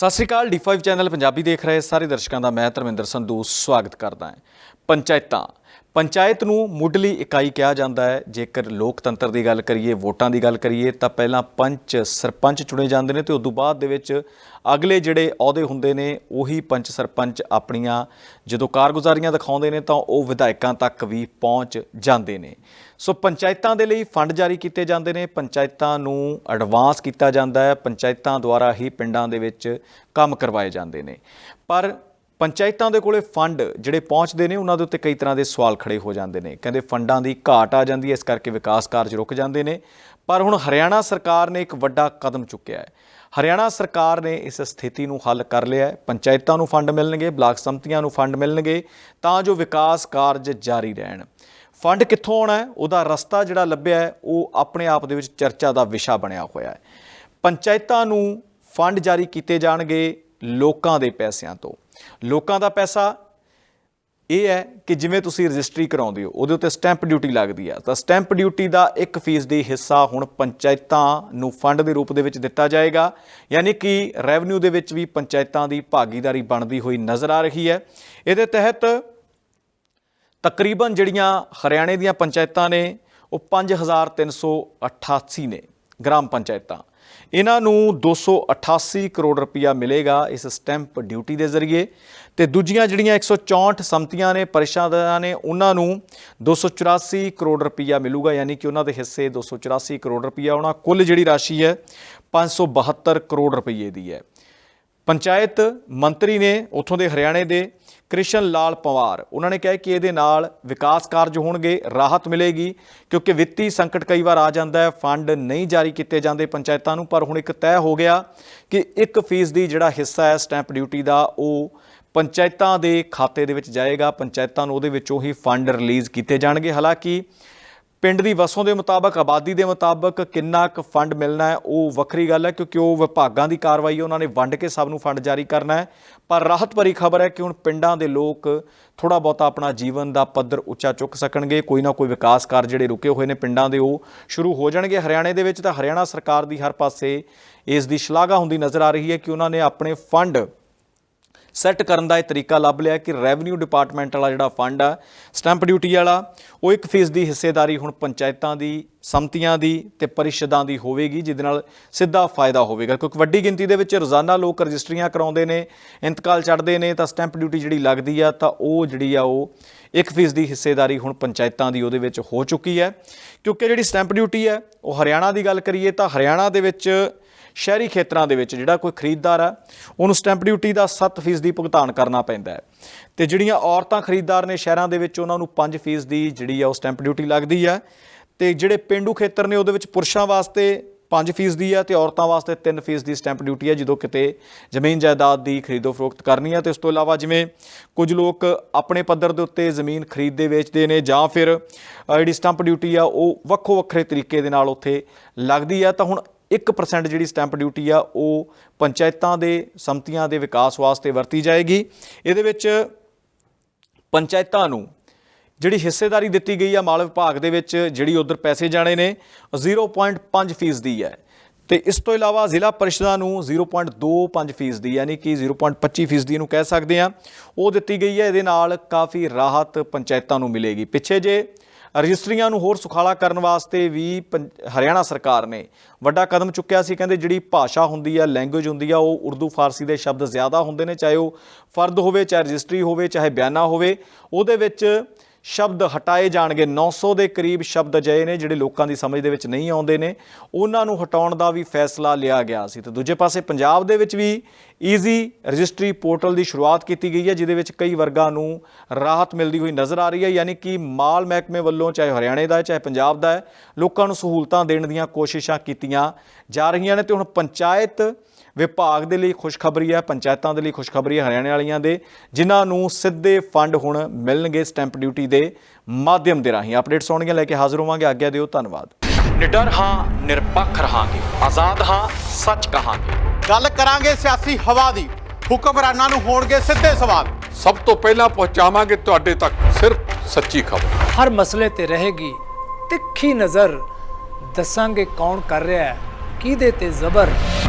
ਸਤਿ ਸ਼੍ਰੀ ਅਕਾਲ D5 channel Punjabi ਦੇਖ ਰਹੇ ਸਾਰੇ ਦਰਸ਼ਕਾਂ ਦਾ ਮੈਂ ਧਰਮਿੰਦਰ ਸੰਧੂ ਸਵਾਗਤ ਕਰਦਾ ਹਾਂ। ਪੰਚਾਇਤਾਂ ਪੰਚਾਇਤ ਨੂੰ ਮੁੱਢਲੀ ਇਕਾਈ ਕਿਹਾ ਜਾਂਦਾ ਹੈ। ਜੇਕਰ ਲੋਕਤੰਤਰ ਦੀ ਗੱਲ ਕਰੀਏ, ਵੋਟਾਂ ਦੀ ਗੱਲ ਕਰੀਏ, ਤਾਂ ਪਹਿਲਾਂ ਪੰਚ ਸਰਪੰਚ ਚੁਣੇ ਜਾਂਦੇ ਨੇ ਤੇ ਉਸ ਤੋਂ ਬਾਅਦ ਦੇ ਵਿੱਚ ਅਗਲੇ ਜਿਹੜੇ ਅਹੁਦੇ ਹੁੰਦੇ ਨੇ, ਉਹੀ ਪੰਚ ਸਰਪੰਚ ਆਪਣੀਆਂ ਜਦੋਂ ਕਾਰਗੁਜ਼ਾਰੀਆਂ ਦਿਖਾਉਂਦੇ ਨੇ, ਤਾਂ ਉਹ ਵਿਧਾਇਕਾਂ ਤੱਕ ਵੀ ਪਹੁੰਚ ਜਾਂਦੇ ਨੇ। ਸੋ ਪੰਚਾਇਤਾਂ ਦੇ ਲਈ ਫੰਡ ਜਾਰੀ ਕੀਤੇ ਜਾਂਦੇ ਨੇ। ਪੰਚਾਇਤਾਂ ਨੂੰ ਐਡਵਾਂਸ ਕੀਤਾ ਜਾਂਦਾ ਹੈ। ਪੰਚਾਇਤਾਂ ਦੁਆਰਾ ਹੀ ਪਿੰਡਾਂ ਦੇ ਵਿੱਚ ਕੰਮ ਕਰਵਾਏ ਜਾਂਦੇ ਨੇ। ਪਰ ਪੰਚਾਇਤਾਂ ਦੇ ਕੋਲੇ ਫੰਡ ਜਿਹੜੇ ਪਹੁੰਚਦੇ ਨੇ, ਉਹਨਾਂ ਦੇ ਉੱਤੇ ਕਈ ਤਰ੍ਹਾਂ ਦੇ ਸਵਾਲ ਖੜੇ ਹੋ ਜਾਂਦੇ ਨੇ। ਕਹਿੰਦੇ ਫੰਡਾਂ ਦੀ ਘਾਟ ਆ ਜਾਂਦੀ ਹੈ, ਇਸ ਕਰਕੇ ਵਿਕਾਸ ਕਾਰਜ ਰੁਕ ਜਾਂਦੇ ਨੇ। ਪਰ ਹੁਣ ਹਰਿਆਣਾ ਸਰਕਾਰ ਨੇ ਇੱਕ ਵੱਡਾ ਕਦਮ ਚੁੱਕਿਆ ਹੈ। ਹਰਿਆਣਾ ਸਰਕਾਰ ਨੇ ਇਸ ਸਥਿਤੀ ਨੂੰ ਹੱਲ ਕਰ ਲਿਆ ਹੈ। ਪੰਚਾਇਤਾਂ ਨੂੰ ਫੰਡ ਮਿਲਣਗੇ, ਬਲਾਕ ਸੰਮਤੀਆਂ ਨੂੰ ਫੰਡ ਮਿਲਣਗੇ, ਤਾਂ ਜੋ ਵਿਕਾਸ ਕਾਰਜ ਜਾਰੀ ਰਹਿਣ। ਫੰਡ ਕਿੱਥੋਂ ਆਉਣਾ ਹੈ? ਉਹਦਾ ਰਸਤਾ ਜਿਹੜਾ ਲੱਭਿਆ ਉਹ ਆਪਣੇ ਆਪ ਦੇ ਵਿੱਚ ਚਰਚਾ ਦਾ ਵਿਸ਼ਾ ਬਣਿਆ ਹੋਇਆ ਹੈ। ਪੰਚਾਇਤਾਂ ਨੂੰ ਫੰਡ ਜਾਰੀ ਕੀਤੇ ਜਾਣਗੇ ਲੋਕਾਂ ਦੇ ਪੈਸਿਆਂ ਤੋਂ। ਲੋਕਾਂ ਦਾ ਪੈਸਾ ਇਹ ਹੈ ਕਿ ਜਿਵੇਂ ਤੁਸੀਂ ਰਜਿਸਟਰੀ ਕਰਾਉਂਦੇ ਹੋ, ਉਹਦੇ ਉੱਤੇ ਸਟੈਂਪ ਡਿਊਟੀ ਲੱਗਦੀ ਆ। ਤਾਂ ਸਟੈਂਪ ਡਿਊਟੀ ਦਾ 1% ਦੀ ਹਿੱਸਾ ਹੁਣ ਪੰਚਾਇਤਾਂ ਨੂੰ ਫੰਡ ਦੇ ਰੂਪ ਦੇ ਵਿੱਚ ਦਿੱਤਾ ਜਾਏਗਾ। ਯਾਨੀ ਕਿ ਰੈਵਨਿਊ ਦੇ ਵਿੱਚ ਵੀ ਪੰਚਾਇਤਾਂ ਦੀ ਭਾਗੀਦਾਰੀ ਬਣਦੀ ਹੋਈ ਨਜ਼ਰ ਆ ਰਹੀ ਹੈ। ਇਹਦੇ ਤਹਿਤ ਤਕਰੀਬਨ ਜਿਹੜੀਆਂ ਹਰਿਆਣੇ ਦੀਆਂ ਪੰਚਾਇਤਾਂ ਨੇ, ਉਹ 5388 ਨੇ ਗ੍ਰਾਮ ਪੰਚਾਇਤਾਂ। ਇਹਨਾਂ ਨੂੰ 288 ਕਰੋੜ ਰੁਪਇਆ ਮਿਲੇਗਾ ਇਸ ਸਟੈਂਪ ਡਿਊਟੀ ਦੇ ਜ਼ਰੀਏ ਤੇ ਦੂਜੀਆਂ ਜਿਹੜੀਆਂ 164 ਸੰਮਤੀਆਂ ਨੇ ਪਰਿਸ਼ਦਾਂ ਨੇ, ਉਹਨਾਂ ਨੂੰ 284 ਕਰੋੜ ਰੁਪਇਆ ਮਿਲੂਗਾ, ਯਾਨੀ ਕਿ ਉਹਨਾਂ ਦੇ ਹਿੱਸੇ 284 ਕਰੋੜ ਰੁਪਇਆ ਉਹਨਾਂ ਕੁੱਲ ਜਿਹੜੀ ਰਾਸ਼ੀ ਹੈ 572 ਕਰੋੜ ਰੁਪਏ ਦੀ ਹੈ। ਪੰਚਾਇਤ ਮੰਤਰੀ ਨੇ ਉੱਥੋਂ ਦੇ ਹਰਿਆਣੇ ਦੇ ਕ੍ਰਿਸ਼ਨ ਲਾਲ ਪਵਾਰ, ਉਹਨਾਂ ਨੇ ਕਿਹਾ ਕਿ ਇਹਦੇ ਨਾਲ ਵਿਕਾਸ ਕਾਰਜ ਹੋਣਗੇ, ਰਾਹਤ ਮਿਲੇਗੀ, ਕਿਉਂਕਿ ਵਿੱਤੀ ਸੰਕਟ ਕਈ ਵਾਰ ਆ ਜਾਂਦਾ ਹੈ, ਫੰਡ ਨਹੀਂ ਜਾਰੀ ਕੀਤੇ ਜਾਂਦੇ ਪੰਚਾਇਤਾਂ ਨੂੰ, ਪਰ ਹੁਣ ਇੱਕ ਤੈਅ ਹੋ ਗਿਆ ਕਿ 1% ਦੀ ਜਿਹੜਾ ਹਿੱਸਾ ਹੈ, ਸਟੈਂਪ ਡਿਊਟੀ ਦਾ, ਉਹ ਪੰਚਾਇਤਾਂ ਦੇ ਖਾਤੇ ਦੇ ਵਿੱਚ ਜਾਏਗਾ, ਪੰਚਾਇਤਾਂ ਨੂੰ ਉਹਦੇ ਵਿੱਚੋਂ ਹੀ ਫੰਡ ਰਿਲੀਜ਼ ਕੀਤੇ ਜਾਣਗੇ। ਹਾਲਾਂਕਿ ਪਿੰਡ ਦੀ ਵਸੋਂ ਦੇ ਮੁਤਾਬਕ ਆਬਾਦੀ ਦੇ ਮੁਤਾਬਕ ਕਿੰਨਾ ਕੁ ਫੰਡ ਮਿਲਣਾ ਹੈ ਉਹ ਵੱਖਰੀ ਗੱਲ ਹੈ ਕਿਉਂਕਿ ਉਹ ਵਿਭਾਗਾਂ ਦੀ ਕਾਰਵਾਈ ਹੈ, ਉਹਨਾਂ ਨੇ ਵੰਡ ਕੇ ਸਭ ਨੂੰ ਫੰਡ ਜਾਰੀ ਕਰਨਾ ਹੈ। ਪਰ ਰਾਹਤ ਭਰੀ ਖਬਰ ਹੈ ਕਿ ਹੁਣ ਪਿੰਡਾਂ ਦੇ ਲੋਕ ਥੋੜਾ ਬਹੁਤਾ ਆਪਣਾ ਜੀਵਨ ਦਾ ਪੱਧਰ ਉੱਚਾ ਚੁੱਕ ਸਕਣਗੇ। ਕੋਈ ਨਾ ਕੋਈ ਵਿਕਾਸ ਕਾਰਜ ਜਿਹੜੇ ਰੁਕੇ ਹੋਏ ਨੇ ਪਿੰਡਾਂ ਦੇ ਉਹ ਸ਼ੁਰੂ ਹੋ ਜਾਣਗੇ। ਹਰਿਆਣੇ ਦੇ ਵਿੱਚ ਤਾਂ ਹਰਿਆਣਾ ਸਰਕਾਰ ਦੀ ਹਰ ਪਾਸੇ ਇਸ ਦੀ ਸ਼ਲਾਘਾ ਹੁੰਦੀ ਨਜ਼ਰ ਆ ਰਹੀ ਹੈ ਕਿ ਉਹਨਾਂ ਨੇ ਆਪਣੇ ਫੰਡ ਸੈੱਟ ਕਰਨ ਦਾ ਇਹ ਤਰੀਕਾ ਲੱਭ ਲਿਆ ਕਿ ਰੈਵਨਿਊ ਡਿਪਾਰਟਮੈਂਟ ਵਾਲਾ ਜਿਹੜਾ ਫੰਡ ਆ ਸਟੈਂਪ ਡਿਊਟੀ ਵਾਲਾ, ਉਹ 1% ਦੀ ਹਿੱਸੇਦਾਰੀ ਹੁਣ ਪੰਚਾਇਤਾਂ ਦੀ, ਸੰਮਤੀਆਂ ਦੀ ਤੇ ਪਰਿਸ਼ਦਾਂ ਦੀ ਹੋਵੇਗੀ, ਜਿਹਦੇ ਨਾਲ ਸਿੱਧਾ ਫਾਇਦਾ ਹੋਵੇਗਾ। ਕਿਉਂਕਿ ਵੱਡੀ ਗਿਣਤੀ ਦੇ ਵਿੱਚ ਰੋਜ਼ਾਨਾ ਲੋਕ ਰਜਿਸਟਰੀਆਂ ਕਰਾਉਂਦੇ ਨੇ, ਇੰਤਕਾਲ ਚੜ੍ਹਦੇ ਨੇ, ਤਾਂ ਸਟੈਂਪ ਡਿਊਟੀ ਜਿਹੜੀ ਲੱਗਦੀ ਆ, ਤਾਂ ਉਹ ਜਿਹੜੀ ਆ, ਉਹ 1% ਦੀ ਹਿੱਸੇਦਾਰੀ ਹੁਣ ਪੰਚਾਇਤਾਂ ਦੀ ਉਹਦੇ ਵਿੱਚ ਹੋ ਚੁੱਕੀ ਹੈ। ਕਿਉਂਕਿ ਜਿਹੜੀ ਸਟੈਂਪ ਡਿਊਟੀ ਹੈ, ਉਹ ਹਰਿਆਣਾ ਦੀ ਗੱਲ ਕਰੀਏ, ਤਾਂ ਹਰਿਆਣਾ ਦੇ ਵਿੱਚ ਸ਼ਹਿਰੀ ਖੇਤਰਾਂ ਦੇ ਵਿੱਚ ਜਿਹੜਾ ਕੋਈ ਖਰੀਦਦਾਰ ਆ, ਉਹਨੂੰ ਸਟੈਂਪ ਡਿਊਟੀ ਦਾ 7% ਦੀ ਭੁਗਤਾਨ ਕਰਨਾ ਪੈਂਦਾ ਹੈ। ਤੇ ਜਿਹੜੀਆਂ ਔਰਤਾਂ ਖਰੀਦਦਾਰ ਨੇ ਸ਼ਹਿਰਾਂ ਦੇ ਵਿੱਚ, ਉਹਨਾਂ ਨੂੰ 5% ਦੀ ਜਿਹੜੀ ਆ ਉਹ ਸਟੈਂਪ ਡਿਊਟੀ ਲੱਗਦੀ ਆ। ਤੇ ਜਿਹੜੇ ਪਿੰਡੂ ਖੇਤਰ ਨੇ, ਉਹਦੇ ਵਿੱਚ ਪੁਰਸ਼ਾਂ ਵਾਸਤੇ 5% ਦੀ ਆ ਤੇ ਔਰਤਾਂ ਵਾਸਤੇ 3% ਦੀ ਸਟੈਂਪ ਡਿਊਟੀ ਆ, ਜਦੋਂ ਕਿਤੇ ਜ਼ਮੀਨ ਜਾਇਦਾਦ ਦੀ ਖਰੀਦੋ ਫਰੋਖਤ ਕਰਨੀ ਆ। ਤੇ ਉਸ ਤੋਂ ਇਲਾਵਾ ਜਿਵੇਂ ਕੁਝ ਲੋਕ ਆਪਣੇ ਪੱਧਰ ਦੇ ਉੱਤੇ ਜ਼ਮੀਨ ਖਰੀਦਦੇ, ਵੇਚਦੇ ਨੇ, ਜਾਂ ਫਿਰ ਜਿਹੜੀ ਸਟੈਂਪ ਡਿਊਟੀ ਆ, ਉਹ ਵੱਖੋ ਵੱਖਰੇ ਤਰੀਕੇ ਦੇ ਨਾਲ ਉੱਥੇ ਲੱਗਦੀ ਆ। ਤਾਂ ਹੁਣ 1% ਜਿਹੜੀ ਸਟੈਂਪ ਡਿਊਟੀ ਆ, ਉਹ ਪੰਚਾਇਤਾਂ ਦੇ ਸੰਮਤੀਆਂ ਦੇ ਵਿਕਾਸ ਵਾਸਤੇ ਵਰਤੀ ਜਾਏਗੀ। ਇਹਦੇ ਵਿੱਚ ਪੰਚਾਇਤਾਂ ਨੂੰ ਜਿਹੜੀ ਹਿੱਸੇਦਾਰੀ ਦਿੱਤੀ ਗਈ ਆ ਮਾਲ ਵਿਭਾਗ ਦੇ ਵਿੱਚ, ਜਿਹੜੀ ਉਧਰ ਪੈਸੇ ਜਾਣੇ ਨੇ ਉਹ 0.5 ਫੀਸਦੀ ਹੈ। ਤੇ ਇਸ ਤੋਂ ਇਲਾਵਾ ਜ਼ਿਲ੍ਹਾ ਪਰਿਸ਼ਦਾਂ ਨੂੰ 0.25 ਫੀਸਦੀ ਯਾਨੀ ਕਿ 0.25 ਫੀਸਦੀ ਨੂੰ ਕਹਿ ਸਕਦੇ ਆ ਉਹ ਦਿੱਤੀ ਗਈ ਹੈ, ਇਹਦੇ ਨਾਲ ਕਾਫੀ ਰਾਹਤ ਪੰਚਾਇਤਾਂ ਨੂੰ ਮਿਲੇਗੀ। ਪਿੱਛੇ ਜੇ ਰਜਿਸਟਰੀਆਂ ਨੂੰ ਹੋਰ ਸੁਖਾਲਾ ਕਰਨ ਵਾਸਤੇ ਵੀ ਪੰ- ਹਰਿਆਣਾ ਸਰਕਾਰ ਨੇ ਵੱਡਾ ਕਦਮ ਚੁੱਕਿਆ ਸੀ। ਕਹਿੰਦੇ ਜਿਹੜੀ ਭਾਸ਼ਾ ਹੁੰਦੀ ਆ, ਲੈਂਗੁਏਜ ਹੁੰਦੀ ਆ, ਉਹ ਉਰਦੂ, ਫਾਰਸੀ ਦੇ ਸ਼ਬਦ ਜ਼ਿਆਦਾ ਹੁੰਦੇ ਨੇ, ਚਾਹੇ ਉਹ ਫਰਦ ਹੋਵੇ, ਚਾਹੇ ਰਜਿਸਟਰੀ ਹੋਵੇ, ਚਾਹੇ ਬਿਆਨਾ ਹੋਵੇ। ਉਹਦੇ ਵਿੱਚ ਸ਼ਬਦ ਹਟਾਏ ਜਾਣਗੇ। 900 ਦੇ ਕਰੀਬ ਸ਼ਬਦ ਅਜਿਹੇ ਨੇ ਜਿਹੜੇ ਲੋਕਾਂ ਦੀ ਸਮਝ ਦੇ ਵਿੱਚ ਨਹੀਂ ਆਉਂਦੇ ਨੇ। ਉਹਨਾਂ ਨੂੰ ਹਟਾਉਣ ਦਾ ਵੀ ਫੈਸਲਾ ਲਿਆ ਗਿਆ ਸੀ। ਤੇ ਦੂਜੇ ਪਾਸੇ ਪੰਜਾਬ ਦੇ ਵਿੱਚ ਵੀ ਈਜ਼ੀ ਰਜਿਸਟਰੀ ਪੋਰਟਲ ਦੀ ਸ਼ੁਰੂਆਤ ਕੀਤੀ ਗਈ ਹੈ, ਜਿਹਦੇ ਵਿੱਚ ਕਈ ਵਰਗਾਂ ਨੂੰ ਰਾਹਤ ਮਿਲਦੀ ਹੋਈ ਨਜ਼ਰ ਆ ਰਹੀ ਹੈ। ਯਾਨੀ ਕਿ ਮਾਲ ਮਹਿਕਮੇ ਵੱਲੋਂ, ਚਾਹੇ ਹਰਿਆਣੇ ਦਾ ਹੈ, ਚਾਹੇ ਪੰਜਾਬ ਦਾ ਹੈ, ਲੋਕਾਂ ਨੂੰ ਸਹੂਲਤਾਂ ਦੇਣ ਦੀਆਂ ਕੋਸ਼ਿਸ਼ਾਂ ਕੀਤੀਆਂ ਜਾ ਰਹੀਆਂ ਨੇ। ਤੇ ਹੁਣ ਪੰਚਾਇਤ ਵਿਭਾਗ ਦੇ ਲਈ ਖੁਸ਼ਖਬਰੀ ਹੈ ਪੰਚਾਇਤਾਂ ਦੇ ਲਈ ਖੁਸ਼ਖਬਰੀ ਹੈ ਹਰਿਆਣੇ ਵਾਲੀਆਂ ਦੇ ਜਿਨ੍ਹਾਂ ਨੂੰ ਸਿੱਧੇ ਫੰਡ ਹੁਣ ਮਿਲਣਗੇ ਸਟੈਂਪ ਡਿਊਟੀ ਦੇ ਮਾਧਿਅਮ ਦੇ ਰਾਹੀਂ। ਅਪਡੇਟਸ ਆਉਣਗੀਆਂ ਲੈ ਕੇ ਹਾਜ਼ਰ ਹੋਵਾਂਗੇ। ਆਗਿਆ ਦਿਓ ਧੰਨਵਾਦ। ਨਿਡਰ ਹਾਂ ਨਿਰਪੱਖ ਰਹਾਂਗੇ। ਆਜ਼ਾਦ ਹਾਂ ਸੱਚ ਕਹਾਂਗੇ। ਗੱਲ ਕਰਾਂਗੇ ਸਿਆਸੀ ਹਵਾ ਦੀ। ਹੁਕਮਰਾਨਾਂ ਨੂੰ ਹੋਣਗੇ ਸਿੱਧੇ ਸਵਾਲ। ਸਭ ਤੋਂ ਪਹਿਲਾਂ ਪਹੁੰਚਾਵਾਂਗੇ ਤੁਹਾਡੇ ਤੱਕ ਸਿਰਫ ਸੱਚੀ ਖਬਰ। ਹਰ ਮਸਲੇ ਤੇ ਰਹੇਗੀ ਤਿੱਖੀ ਨਜ਼ਰ। ਦੱਸਾਂਗੇ ਕੌਣ ਕਰ ਰਿਹਾ ਹੈ ਕਿਹਦੇ ਤੇ ਜ਼ਬਰ।